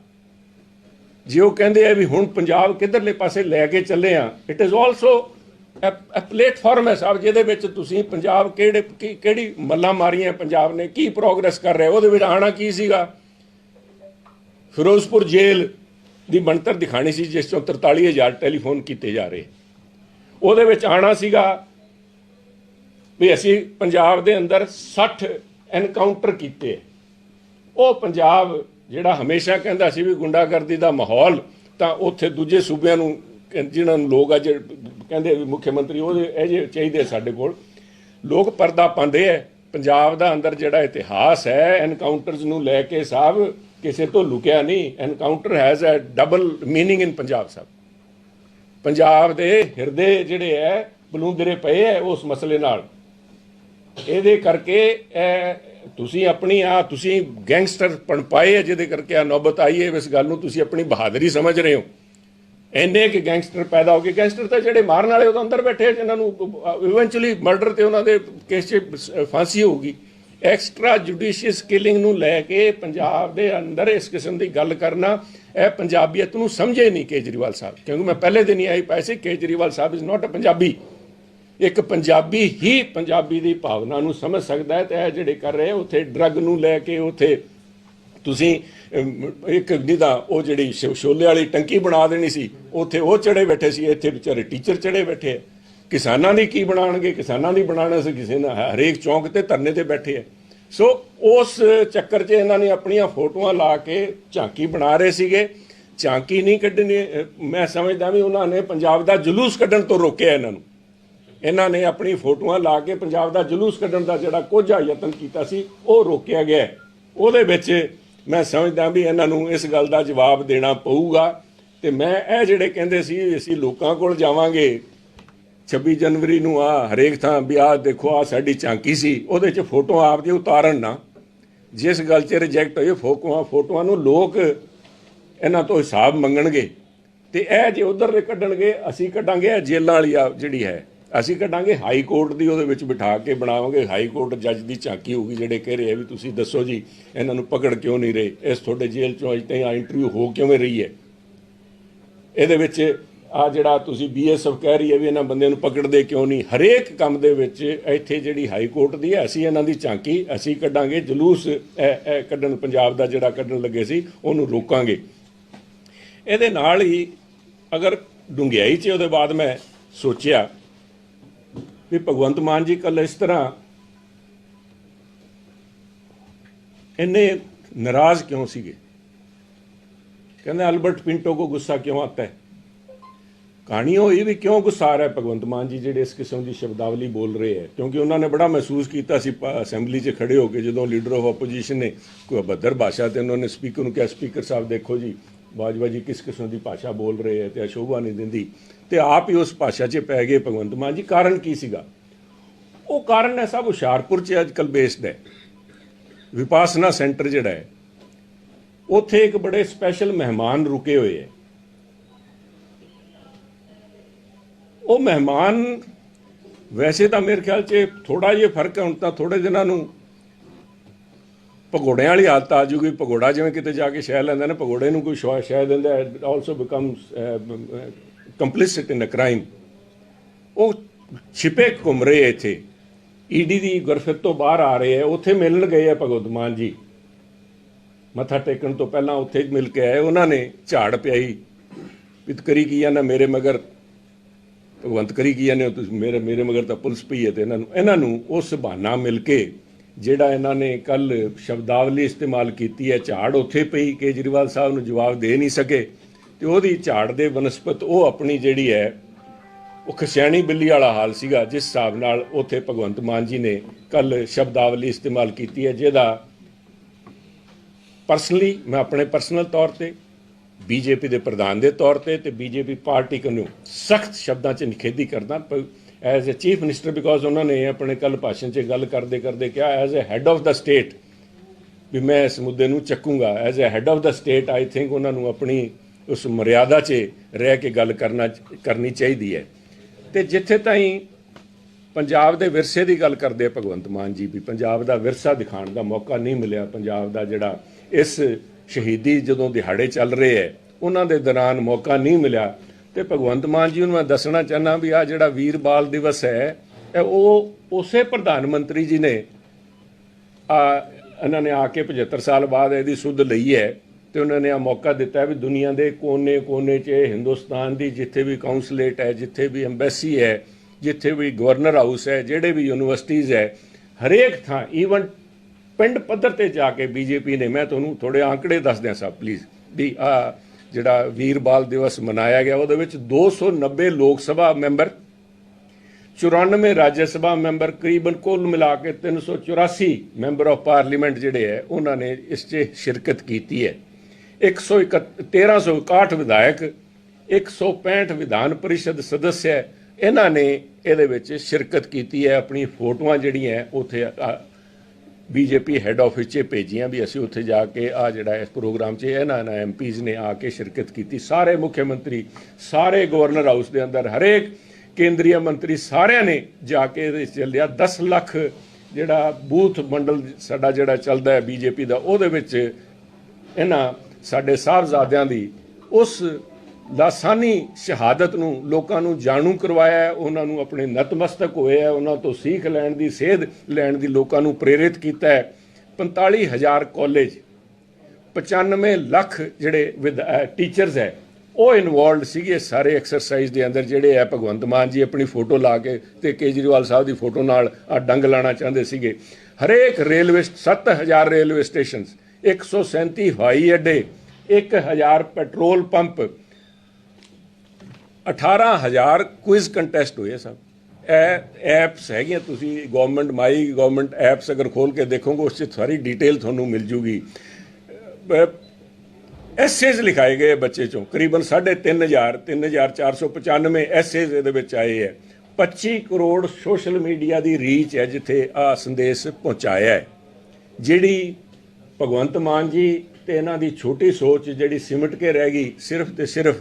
ਜੇ ਉਹ ਕਹਿੰਦੇ ਆ ਵੀ ਹੁਣ ਪੰਜਾਬ ਕਿੱਧਰਲੇ ਪਾਸੇ ਲੈ ਕੇ ਚੱਲੇ ਆ it is also a platform ਹੈ ਸਾਹਿਬ ਜਿਹਦੇ ਵਿੱਚ ਤੁਸੀਂ ਪੰਜਾਬ ਕਿਹੜੇ, ਕੀ- ਕਿਹੜੀ ਮੱਲਾਂ ਮਾਰੀਆਂ ਪੰਜਾਬ ਨੇ, ਕੀ ਪ੍ਰੋਗਰੈਸ ਕਰ ਰਿਹਾ ਉਹਦੇ ਵਿੱਚ ਆਣਾ ਕੀ ਸੀਗਾ? ਫਿਰੋਜ਼ਪੁਰ ਜੇਲ੍ਹ ਦੀ ਬਣਤਰ ਦਿਖਾਣੀ ਸੀ, ਜਿਸ ਤੋਂ 43000 ਟੈਲੀਫੋਨ ਕੀਤੇ ਜਾ ਰਹੇ। ਉਹਦੇ ਵਿੱਚ ਆਣਾ ਸੀਗਾ ਵੀ ਅਸੀਂ ਪੰਜਾਬ ਦੇ ਅੰਦਰ 60 ਐਨਕਾਊਂਟਰ ਕੀਤੇ। ਉਹ ਪੰਜਾਬ ਜਿਹੜਾ ਹਮੇਸ਼ਾ ਕਹਿੰਦਾ ਸੀ ਵੀ ਗੁੰਡਾਗਰਦੀ ਦਾ ਮਾਹੌਲ, ਤਾਂ ਉੱਥੇ ਦੂਜੇ ਸੂਬਿਆਂ ਨੂੰ ਕਹਿ- ਜਿਨ੍ਹਾਂ ਨੂੰ ਲੋਕ ਅੱਜ ਕਹਿੰਦੇ ਵੀ ਮੁੱਖ ਮੰਤਰੀ ਉਹਦੇ ਇਹ ਜਿਹੇ ਚਾਹੀਦੇ ਸਾਡੇ ਕੋਲ। ਲੋਕ ਪਰਦਾ ਪਾਉਂਦੇ ਐ। ਪੰਜਾਬ ਦਾ ਅੰਦਰ ਜਿਹੜਾ ਇਤਿਹਾਸ ਹੈ, ਐਨਕਾਊਂਟਰਸ ਨੂੰ ਲੈ ਕੇ ਸਾਹਿਬ ਕਿਸੇ ਤੋਂ ਲੁਕਿਆ ਨਹੀਂ encounter has a double meaning in Punjab ਸਾਹਿਬ। ਪੰਜਾਬ ਦੇ ਹਿਰਦੇ ਜਿਹੜੇ ਐ ਬਲੂੰਦਰੇ ਪਏ ਐ ਉਸ ਮਸਲੇ ਨਾਲ। ਇਹਦੇ ਕਰਕੇ ਤੁਸੀਂ ਆਪਣੀ ਆ ਤੁਸੀਂ ਗੈਂਗਸਟਰ ਪਣਪਾਏ ਆ ਜਿਹਦੇ ਕਰਕੇ ਆ ਨੌਬਤ ਆਈ ਹੈ ਇਸ ਗੱਲ ਨੂੰ ਤੁਸੀਂ ਆਪਣੀ ਬਹਾਦਰੀ ਸਮਝ ਰਹੇ ਹੋ। ਇੰਨੇ ਕਿ ਗੈਂਗਸਟਰ ਪੈਦਾ ਹੋ ਗਏ। ਗੈਂਗਸਟਰ ਤਾਂ ਜਿਹੜੇ ਮਾਰਨ ਵਾਲੇ ਉਹ ਤਾਂ ਅੰਦਰ ਬੈਠੇ ਆ, ਜਿਨ੍ਹਾਂ ਨੂੰ ਇਵੈਂਚੁਅਲੀ ਮਰਡਰ ਤੇ ਉਹਨਾਂ ਦੇ ਕੇਸ 'ਚ ਫਾਂਸੀ ਹੋਊਗੀ। ਐਕਸਟਰਾ ਜੁਡੀਸ਼ੀਅਸ ਕਿਲਿੰਗ ਨੂੰ ਲੈ ਕੇ ਪੰਜਾਬ ਦੇ ਅੰਦਰ ਇਸ ਕਿਸਮ ਦੀ ਗੱਲ ਕਰਨਾ ਇਹ ਪੰਜਾਬੀਅਤ ਨੂੰ ਸਮਝੇ ਨਹੀਂ ਕੇਜਰੀਵਾਲ ਸਾਹਿਬ। ਕਿਉਂਕਿ ਮੈਂ ਪਹਿਲੇ ਦਿਨ ਹੀ ਆਈ ਪੈਸੇ ਕੇਜਰੀਵਾਲ ਸਾਹਿਬ ਇਜ਼ ਨਾਟ ਅ ਪੰਜਾਬੀ। ਇੱਕ ਪੰਜਾਬੀ ਹੀ ਪੰਜਾਬੀ ਦੀ ਭਾਵਨਾ ਨੂੰ ਸਮਝ ਸਕਦਾ ਹੈ ਤੇ ਇਹ ਜਿਹੜੇ ਕਰ ਰਹੇ ਆ, ਉੱਥੇ ਡਰੱਗ ਨੂੰ ਲੈ ਕੇ ਉੱਥੇ ਤੁਸੀਂ ਇੱਕ ਨਿਦਾ ਉਹ ਜਿਹੜੀ ਛੋ- ਛੋਲੇ ਵਾਲੀ ਟੰਕੀ ਬਣਾ ਦੇਣੀ ਸੀ ਉੱਥੇ ਉਹ ਚੜੇ ਬੈਠੇ ਸੀ ਇੱਥੇ ਵਿਚਾਰੇ ਟੀਚਰ ਚੜੇ ਬੈਠੇ ਆ। ਕਿਸਾਨਾਂ ਦੀ ਕੀ ਬਣਾਉਣਗੇ ਕਿਸਾਨਾਂ ਦੀ ਬਣਾਉਣਾ ਸੀ ਕਿਸੇ ਨਾਲ ਹਰੇਕ ਚੌਂਕ ਤੇ ਧਰਨੇ ਤੇ ਬੈਠੇ ਆ। ਸੋ ਉਸ ਚੱਕਰ 'ਚ ਇਹਨਾਂ ਨੇ ਆਪਣੀਆਂ ਫੋਟੋਆਂ ਲਾ ਕੇ ਝਾਂਕੀ ਬਣਾ ਰਹੇ ਸੀਗੇ। ਝਾਂਕੀ ਨਹੀਂ ਕੱਢਣੀ ਮੈਂ ਸਮਝਦਾ ਵੀ ਉਹਨਾਂ ਨੇ ਪੰਜਾਬ ਦਾ ਜਲੂਸ ਕੱਢਣ ਤੋਂ ਰੋਕਿਆ ਇਹਨਾਂ ਨੂੰ। ਇਹਨਾਂ ਨੇ ਆਪਣੀ ਫੋਟੋਆਂ ਲਾ ਕੇ ਪੰਜਾਬ ਦਾ ਜਲੂਸ ਕੱਢਣ ਦਾ ਜਿਹੜਾ ਕੋਝਾ ਯਤਨ ਕੀਤਾ ਸੀ, ਉਹ ਰੋਕਿਆ ਗਿਆ ਉਹਦੇ ਵਿੱਚ ਮੈਂ ਸਮਝਦਾ ਵੀ ਇਹਨਾਂ ਨੂੰ ਇਸ ਗੱਲ ਦਾ ਜਵਾਬ ਦੇਣਾ ਪਊਗਾ ਤੇ ਮੈਂ ਇਹ ਜਿਹੜੇ ਕਹਿੰਦੇ ਸੀ ਅਸੀਂ ਲੋਕਾਂ ਕੋਲ ਜਾਵਾਂਗੇ 26 ਜਨਵਰੀ ਨੂੰ ਆ ਹਰੇਕ ਥਾਂ ਵੀ ਆਹ ਦੇਖੋ ਆ ਸਾਡੀ ਝਾਂਕੀ ਸੀ। ਉਹਦੇ 'ਚ ਫੋਟੋਆਂ ਆਪਦੀ ਉਤਾਰਨ ਨਾ। ਜਿਸ ਗੱਲ 'ਚ ਰਿਜੈਕਟ ਹੋਏ ਫੋਟੋਆਂ ਫੋਟੋਆਂ ਨੂੰ ਲੋਕ ਇਹਨਾਂ ਤੋਂ ਹਿਸਾਬ ਮੰਗਣਗੇ। ਤੇ ਇਹ ਜੇ ਉਧਰ ਦੇ ਕੱਢਣਗੇ, ਅਸੀਂ ਕੱਢਾਂਗੇ, ਇਹ ਜੇਲਾਂ ਵਾਲੀ ਆ ਜਿਹੜੀ ਹੈ, ਅਸੀਂ ਕੱਢਾਂਗੇ ਹਾਈ ਕੋਰਟ ਦੀ ਉਹਦੇ ਵਿੱਚ ਬਿਠਾ ਕੇ ਬਣਾਵਾਂਗੇ। ਹਾਈ ਕੋਰਟ ਜੱਜ ਦੀ ਝਾਂਕੀ ਹੋਊਗੀ, ਜਿਹੜੇ ਕਹਿ ਰਹੇ ਆ ਵੀ ਤੁਸੀਂ ਦੱਸੋ ਜੀ, ਇਹਨਾਂ ਨੂੰ ਪਕੜ ਕਿਉਂ ਨਹੀਂ ਰਹੇ? ਇਸ ਤੁਹਾਡੇ ਜੇਲ੍ਹ ਚੋਂ ਅਜੇ ਤਾਈਂ ਇੰਟਰਵਿਊ ਹੋ ਕਿਵੇਂ ਰਹੀ ਹੈ? ਇਹਦੇ ਵਿੱਚ ਆ ਜਿਹੜਾ ਤੁਸੀਂ ਬੀਐਸਐਫ ਕਹਿ ਰਹੀ ਹੈ ਵੀ ਇਹਨਾਂ ਬੰਦਿਆਂ ਨੂੰ ਪਕੜਦੇ ਕਿਉਂ ਨਹੀਂ? ਹਰੇਕ ਕੰਮ ਦੇ ਵਿੱਚ ਇੱਥੇ ਜਿਹੜੀ ਹਾਈ ਕੋਰਟ ਦੀ ਹੈ, ਅਸੀਂ ਇਹਨਾਂ ਦੀ ਝਾਂਕੀ, ਅਸੀਂ ਕੱਢਾਂਗੇ, ਜਲੂਸ, ਇਹ ਇਹ ਕੱਢਣ, ਪੰਜਾਬ ਦਾ ਜਿਹੜਾ ਕੱਢਣ ਲੱਗੇ ਸੀ, ਉਹਨੂੰ ਰੋਕਾਂਗੇ। ਇਹਦੇ ਨਾਲ ਹੀ ਅਗਰ ਡੁੰਗਿਆਈ 'ਚ ਉਹਦੇ ਬਾਅਦ ਮੈਂ ਸੋਚਿਆ ਵੀ ਭਗਵੰਤ ਮਾਨ ਜੀ ਕੱਲ ਇਸ ਤਰ੍ਹਾਂ ਇੰਨੇ ਨਾਰਾਜ਼ ਕਿਉਂ ਸੀਗੇ? ਕਹਿੰਦੇ ਅਲਬਰਟ ਪਿੰਟੋ ਕੋ ਗੁੱਸਾ ਕਿਉਂ ਆਤਾ ਹੈ? ਕਹਾਣੀ ਹੋਈ ਵੀ ਕਿਉਂ ਗੁੱਸਾ ਆ ਰਿਹਾ ਹੈ, ਭਗਵੰਤ ਮਾਨ ਜੀ ਜਿਹੜੇ ਇਸ ਕਿਸਮ ਦੀ ਸ਼ਬਦਾਵਲੀ ਬੋਲ ਰਹੇ ਹੈ? ਕਿਉਂਕਿ ਉਹਨਾਂ ਨੇ ਬੜਾ ਮਹਿਸੂਸ ਕੀਤਾ ਸੀ, ਪ- ਅਸੈਂਬਲੀ 'ਚ ਖੜੇ ਹੋ ਕੇ ਜਦੋਂ ਲੀਡਰ ਆਫ ਆਪੋਜੀਸ਼ਨ ਨੇ ਕੋਈ ਅਭੱਦਰ ਭਾਸ਼ਾ ਤੇ ਉਹਨਾਂ ਨੇ ਸਪੀਕਰ ਨੂੰ ਕਿਹਾ ਸਪੀਕਰ ਸਾਹਿਬ, ਦੇਖੋ ਜੀ, ਬਾਜਵਾ ਜੀ ਕਿਸ ਕਿਸਮ ਦੀ ਭਾਸ਼ਾ ਬੋਲ ਰਹੇ ਹੈ ਤੇ ਅਸ਼ੋਭਾ ਨਹੀਂ ਦਿੰਦੀ। ਤੇ ਆਪ ਹੀ ਉਸ ਭਾਸ਼ਾ 'ਚ ਪੈ ਗਏ ਭਗਵੰਤ ਮਾਨ ਜੀ। ਕਾਰਨ ਕੀ ਸੀਗਾ? ਉਹ ਕਾਰਨ ਹੈ, ਸਭ ਹੁਸ਼ਿਆਰਪੁਰ 'ਚ ਅੱਜ ਕੱਲ ਬੇਸਡ ਹੈ। ਵਿਪਾਸਨਾ ਸੈਂਟਰ ਜਿਹੜਾ ਹੈ, ਉੱਥੇ ਇੱਕ ਬੜੇ ਸਪੈਸ਼ਲ ਮਹਿਮਾਨ ਰੁਕੇ ਹੋਏ ਹੈ। ਉਹ ਮਹਿਮਾਨ, ਵੈਸੇ ਤਾਂ ਮੇਰੇ ਖਿਆਲ 'ਚ ਥੋੜਾ ਜਿਹਾ ਫ਼ਰਕ ਹੁਣ ਤਾਂ ਥੋੜੇ ਦਿਨਾਂ ਨੂੰ ਪਗੋੜਿਆਂ ਵਾਲੀ ਆਦਤ ਆ ਜੂਗੀ। ਪਗੋੜਾ ਜਿਵੇਂ ਕਿਤੇ ਜਾ ਕੇ ਸ਼ਹਿ ਲੈਂਦਾ ਨਾ ਪਗੋੜੇ ਨੂੰ ਕੋਈ ਸ਼ੌ- ਸ਼ਹਿ ਦਿੰਦਾ also becomes complicit in a crime ਉਹ ਛਿਪੇ ਘੁੰਮ ਰਹੇ ਆ ਇੱਥੇ। ਈਡੀ ਦੀ ਗੁਰਫਤ ਤੋਂ ਬਾਹਰ ਆ ਰਹੇ ਆ, ਉੱਥੇ ਮਿਲਣ ਗਏ ਆ ਭਗਵਤ ਮਾਨ ਜੀ। ਮੱਥਾ ਟੇਕਣ ਤੋਂ ਪਹਿਲਾਂ ਉੱਥੇ ਮਿਲ ਕੇ ਆਏ, ਉਹਨਾਂ ਨੇ ਝਾੜ ਪਿਆਈ। ਪਿਤਕਰੀ ਤੂੰ ਕੀ ਆ ਨਾ ਮੇਰੇ ਮਗਰ ਭਗਵੰਤ ਕਰੀ ਕੀ ਜਾਂਦੇ ਹੋ? ਤੁਸੀਂ ਮੇਰੇ ਮੇਰੇ ਮਗਰ ਤਾਂ ਪੁਲਿਸ ਪਈ ਹੈ ਤੇ ਇਹਨਾਂ ਨੂੰ ਇਹਨਾਂ ਨੂੰ ਉਸ ਬਹਾਨਾ ਮਿਲ ਕੇ ਜਿਹੜਾ ਇਹਨਾਂ ਨੇ ਕੱਲ ਸ਼ਬਦਾਵਲੀ ਇਸਤੇਮਾਲ ਕੀਤੀ ਹੈ, ਝਾੜ ਉੱਥੇ ਪਈ ਕੇਜਰੀਵਾਲ ਸਾਹਿਬ ਨੂੰ ਜਵਾਬ ਦੇ ਨਹੀਂ ਸਕੇ ਤੇ ਉਹਦੀ ਝਾੜ ਦੇ ਬਨਸਪਤ ਉਹ ਆਪਣੀ ਜਿਹੜੀ ਹੈ, ਉਹ ਖਸਿਆਣੀ ਬਿੱਲੀ ਵਾਲਾ ਹਾਲ ਸੀਗਾ, ਜਿਸ ਹਿਸਾਬ ਨਾਲ ਉੱਥੇ ਭਗਵੰਤ ਮਾਨ ਜੀ ਨੇ ਕੱਲ ਸ਼ਬਦਾਵਲੀ ਇਸਤੇਮਾਲ ਕੀਤੀ ਹੈ, ਜਿਹਦਾ ਪਰਸਨਲੀ ਮੈਂ ਆਪਣੇ ਪਰਸਨਲ ਤੌਰ ਤੇ ਬੀਜੇਪੀ ਦੇ ਪ੍ਰਧਾਨ ਦੇ ਤੌਰ ਤੇ ਤੇ ਬੀਜੇਪੀ ਪਾਰਟੀ ਨੂੰ ਸਖਤ ਸ਼ਬਦਾਂ 'ਚ ਨਿਖੇਧੀ ਕਰਦਾ as a chief minister because ਉਹਨਾਂ ਨੇ ਆਪਣੇ ਕੱਲ ਭਾਸ਼ਣ 'ਚ ਗੱਲ ਕਰਦੇ ਕਰਦੇ ਕਿਹਾ as a head of the state ਵੀ ਮੈਂ ਇਸ ਮੁੱਦੇ ਨੂੰ ਚੱਕੂੰਗਾ। As a head of the state I think ਉਹਨਾਂ ਨੂੰ ਆਪਣੀ ਉਸ ਮਰਿਆਦਾ 'ਚ ਰਹਿ ਕੇ ਗੱਲ ਕਰਨਾ ਕਰਨੀ ਚਾਹੀਦੀ ਹੈ। ਤੇ ਜਿੱਥੇ ਤਾਈਂ ਪੰਜਾਬ ਦੇ ਵਿਰਸੇ ਦੀ ਗੱਲ ਕਰਦੇ ਭਗਵੰਤ ਮਾਨ ਜੀ ਵੀ, ਪੰਜਾਬ ਦਾ ਵਿਰਸਾ ਦਿਖਾਉਣ ਦਾ ਮੌਕਾ ਨਹੀਂ ਮਿਲਿਆ। ਪੰਜਾਬ ਦਾ ਜਿਹੜਾ ਇਸ ਸ਼ਹੀਦੀ ਜਦੋਂ ਦਿਹਾੜੇ ਚੱਲ ਰਹੇ ਹੈ ਉਹਨਾਂ ਦੇ ਦੌਰਾਨ ਮੌਕਾ ਨਹੀਂ ਮਿਲਿਆ। ਤੇ ਭਗਵੰਤ ਮਾਨ ਜੀ ਨੂੰ ਮੈਂ ਦੱਸਣਾ ਚਾਹਨਾ ਵੀ ਆ ਜਿਹੜਾ ਵੀਰ ਬਾਲ ਦਿਵਸ ਹੈ ਇਹ ਉਹ ਉਸੇ ਪ੍ਰਧਾਨ ਮੰਤਰੀ ਜੀ ਨੇ ਆ, ਇਹਨਾਂ ਨੇ ਆ ਕੇ 75 ਸਾਲ ਬਾਅਦ ਇਹਦੀ ਸੁੱਧ ਲਈ ਹੈ ਤੇ ਉਹਨਾਂ ਨੇ ਆ ਮੌਕਾ ਦਿੱਤਾ ਵੀ ਦੁਨੀਆ ਦੇ ਕੋਨੇ-ਕੋਨੇ 'ਚ ਹਿੰਦੁਸਤਾਨ ਦੀ ਜਿੱਥੇ ਵੀ ਕਾਉਂਸਲੇਟ ਹੈ ਜਿੱਥੇ ਵੀ ਐਮਬੈਸੀ ਹੈ ਜਿੱਥੇ ਵੀ ਗਵਰਨਰ ਹਾਊਸ ਹੈ ਜਿਹੜੇ ਵੀ ਯੂਨੀਵਰਸਿਟੀਆਂ ਹੈ ਹਰੇਕ ਥਾਂ, ਈਵਨ ਪਿੰਡ ਪੱਧਰ ਤੇ ਜਾ ਕੇ ਬੀਜੇਪੀ ਨੇ, ਮੈਂ ਤੁਹਾਨੂੰ ਥੋੜੇ ਆંકੜੇ ਦੱਸ ਦਿਆਂ ਸਾਹਿਬ ਪਲੀਜ਼ ਵੀ ਆ ਜਿਹੜਾ ਵੀਰ ਬਾਲ ਦਿਵਸ ਮਨਾਇਆ ਗਿਆ, ਉਹਦੇ ਵਿੱਚ 290 ਲੋਕ ਸਭਾ ਮੈਂਬਰ 94 ਰਾਜ ਸਭਾ ਮੈਂਬਰ, ਕਰੀਬਨ ਕੁੱਲ ਮਿਲਾ ਕੇ 384 ਮੈਂਬਰ ਆਫ ਪਾਰਲੀਮੈਂਟ ਜਿਹੜੇ ਹੈ, ਉਹਨਾਂ ਨੇ ਇਸ 'ਚ ਸ਼ਿਰਕਤ ਕੀਤੀ ਹੈ। 161 1361 ਵਿਧਾਇਕ 165 ਵਿਧਾਨ ਪਰਿਸ਼ਦ ਸਦੱਸਿਆ ਇਹਨਾਂ ਨੇ ਇਹਦੇ ਵਿੱਚ ਸ਼ਿਰਕਤ ਕੀਤੀ ਹੈ ਆਪਣੀ ਫੋਟੋਆਂ ਜਿਹੜੀਆਂ ਉੱਥੇ ਬੀਜੇਪੀ ਹੈੱਡ ਆਫਿਸ 'ਚ ਭੇਜੀਆਂ ਵੀ ਅਸੀਂ ਉੱਥੇ ਜਾ ਕੇ ਆ ਜਿਹੜਾ ਇਸ ਪ੍ਰੋਗਰਾਮ 'ਚ ਇਹਨਾਂ ਇਹਨਾਂ ਐਮਪੀਜ਼ ਨੇ ਆ ਕੇ ਸ਼ਿਰਕਤ ਕੀਤੀ। ਸਾਰੇ ਮੁੱਖ ਮੰਤਰੀ, ਸਾਰੇ ਗਵਰਨਰ ਹਾਊਸ ਦੇ ਅੰਦਰ ਹਰੇਕ ਕੇਂਦਰੀ ਮੰਤਰੀ ਸਾਰਿਆਂ ਨੇ ਜਾ ਕੇ ਇਹਦੇ 'ਚ ਚੱਲਿਆ। 10 ਲੱਖ ਜਿਹੜਾ ਬੂਥ ਮੰਡਲ ਸਾਡਾ ਜਿਹੜਾ ਚੱਲਦਾ ਹੈ ਬੀਜੇਪੀ ਦਾ, ਉਹਦੇ ਵਿੱਚ ਇਹਨਾਂ ਸਾਡੇ ਸਾਹਿਬਜ਼ਾਦਿਆਂ ਦੀ ਉਸ ਲਾਸਾਨੀ ਸ਼ਹਾਦਤ ਨੂੰ ਲੋਕਾਂ ਨੂੰ ਜਾਣੂ ਕਰਵਾਇਆ ਉਹਨਾਂ ਨੂੰ ਆਪਣੇ ਨਤਮਸਤਕ ਹੋਏ ਹੈ, ਉਹਨਾਂ ਤੋਂ ਸਿੱਖ ਲੈਣ ਦੀ, ਸੇਧ ਲੈਣ ਦੀ ਲੋਕਾਂ ਨੂੰ ਪ੍ਰੇਰਿਤ ਕੀਤਾ ਹੈ। 45000 ਕਾਲਜ 95 ਲੱਖ ਜਿਹੜੇ ਵਿਦ ਟੀਚਰਸ ਹੈ, ਉਹ ਇਨਵੋਲਡ ਸੀਗੇ ਸਾਰੇ ਐਕਸਰਸਾਈਜ਼ ਦੇ ਅੰਦਰ ਜਿਹੜੇ ਹੈ, ਭਗਵੰਤ ਮਾਨ ਜੀ ਆਪਣੀ ਫੋਟੋ ਲਾ ਕੇ ਤੇ ਕੇਜਰੀਵਾਲ ਸਾਹਿਬ ਦੀ ਫੋਟੋ ਨਾਲ ਆ ਡੰਗ ਲਾਣਾ ਚਾਹੁੰਦੇ ਸੀਗੇ। ਹਰੇਕ ਰੇਲਵੇ 7000 ਰੇਲਵੇ ਸਟੇਸ਼ਨਸ 137 ਹਵਾਈ ਅੱਡੇ 1000 ਪੈਟਰੋਲ ਪੰਪ 18000 ਕੁਇਜ਼ ਕੰਟੈਸਟ ਹੋਏ ਸਭ ਇਹ ਐਪਸ ਹੈਗੀਆਂ ਤੁਸੀਂ ਗਵਰਨਮੈਂਟ ਮਾਈ ਗਵਰਨਮੈਂਟ ਐਪਸ ਅਗਰ ਖੋਲ ਕੇ ਦੇਖੋਗੇ, ਉਸ 'ਚ ਸਾਰੀ ਡਿਟੇਲ ਤੁਹਾਨੂੰ ਮਿਲ ਜੂਗੀ। ਐਸੇਜ਼ ਲਿਖਾਏ ਗਏ ਬੱਚੇ ਚੋਂ। ਕਰੀਬਨ 3500 3495 ਐਸੇਜ਼ ਇਹਦੇ ਵਿੱਚ ਆਏ ਹੈ 25 ਕਰੋੜ ਸੋਸ਼ਲ ਮੀਡੀਆ ਦੀ ਰੀਚ ਹੈ ਜਿੱਥੇ ਆ ਸੰਦੇਸ਼ ਪਹੁੰਚਾਇਆ ਹੈ। ਜਿਹੜੀ ਭਗਵੰਤ ਮਾਨ ਜੀ ਤੇ ਇਹਨਾਂ ਦੀ ਛੋਟੀ ਸੋਚ ਜਿਹੜੀ ਸਿਮਟ ਕੇ ਰਹਿ ਗਈ, ਸਿਰਫ ਤੇ ਸਿਰਫ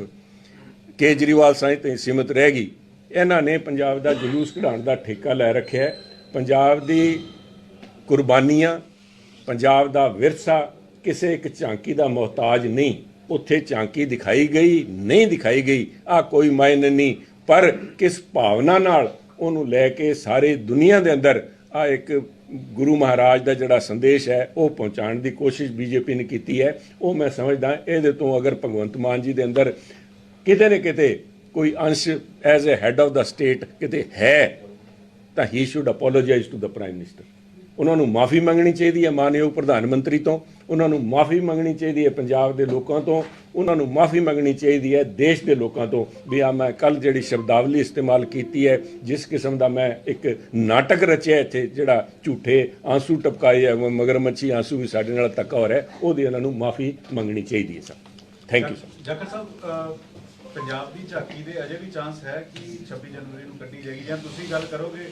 ਕੇਜਰੀਵਾਲ ਸਾਈਂ ਤੇ ਸੀਮਤ ਰਹਿ ਗਈ। ਇਹਨਾਂ ਨੇ ਪੰਜਾਬ ਦਾ ਜਲੂਸ ਕਢਾਉਣ ਦਾ ਠੇਕਾ ਲੈ ਰੱਖਿਆ ਪੰਜਾਬ ਦੀ ਕੁਰਬਾਨੀਆਂ, ਪੰਜਾਬ ਦਾ ਵਿਰਸਾ, ਕਿਸੇ ਇੱਕ ਝਾਂਕੀ ਦਾ ਮੁਹਤਾਜ ਨਹੀਂ। ਉੱਥੇ ਝਾਂਕੀ ਦਿਖਾਈ ਗਈ, ਨਹੀਂ ਦਿਖਾਈ ਗਈ ਆ ਕੋਈ ਮਾਇਨੇ ਨਹੀਂ। ਪਰ ਕਿਸ ਭਾਵਨਾ ਨਾਲ ਉਹਨੂੰ ਲੈ ਕੇ ਸਾਰੇ ਦੁਨੀਆ ਦੇ ਅੰਦਰ ਆ ਇੱਕ ਗੁਰੂ ਮਹਾਰਾਜ ਦਾ ਜਿਹੜਾ ਸੰਦੇਸ਼ ਹੈ, ਉਹ ਪਹੁੰਚਾਉਣ ਦੀ ਕੋਸ਼ਿਸ਼ ਬੀਜੇਪੀ ਨੇ ਕੀਤੀ ਹੈ। ਉਹ ਮੈਂ ਸਮਝਦਾ, ਇਹਦੇ ਤੋਂ ਅਗਰ ਭਗਵੰਤ ਮਾਨ ਜੀ ਦੇ ਅੰਦਰ ਕਿਤੇ ਨਾ ਕਿਤੇ ਕੋਈ ਅੰਸ਼ as a head of the state ਕਿਤੇ ਹੈ, ਤਾਂ he should apologise to the prime minister ਉਹਨਾਂ ਨੂੰ ਮਾਫੀ ਮੰਗਣੀ ਚਾਹੀਦੀ ਹੈ ਮਾਨਯੋਗ ਪ੍ਰਧਾਨ ਮੰਤਰੀ ਤੋਂ, ਉਹਨਾਂ ਨੂੰ ਮਾਫੀ ਮੰਗਣੀ ਚਾਹੀਦੀ ਹੈ ਪੰਜਾਬ ਦੇ ਲੋਕਾਂ ਤੋਂ, ਉਹਨਾਂ ਨੂੰ ਮਾਫੀ ਮੰਗਣੀ ਚਾਹੀਦੀ ਹੈ ਦੇਸ਼ ਦੇ ਲੋਕਾਂ ਤੋਂ ਵੀ ਆ ਮੈਂ ਕੱਲ ਜਿਹੜੀ ਸ਼ਬਦਾਵਲੀ ਇਸਤੇਮਾਲ ਕੀਤੀ ਹੈ, ਜਿਸ ਕਿਸਮ ਦਾ ਮੈਂ ਇੱਕ ਨਾਟਕ ਰਚਿਆ ਇੱਥੇ, ਜਿਹੜਾ ਝੂਠੇ ਆਂਸੂ ਟਪਕਾਏ ਹੈ ਮਗਰਮੱਛੀ ਆਂਸੂ ਵੀ ਸਾਡੇ ਨਾਲ ਤੱਕਾ ਹੋ ਰਿਹਾ ਉਹਦੀ ਉਹਨਾਂ ਨੂੰ ਮਾਫੀ ਮੰਗਣੀ ਚਾਹੀਦੀ ਹੈ, sir. Thank you sir Jakhar ਸਾਹਿਬ ਪੰਜਾਬ ਦੀ ਝਾਕੀ ਦੇ ਅਜੇ ਵੀ ਚਾਂਸ ਹੈ ਕਿ 26 ਜਨਵਰੀ ਨੂੰ ਕੱਢੀ ਜਾਏਗੀ। ਜਾਂ ਤੁਸੀਂ ਗੱਲ ਕਰੋਗੇ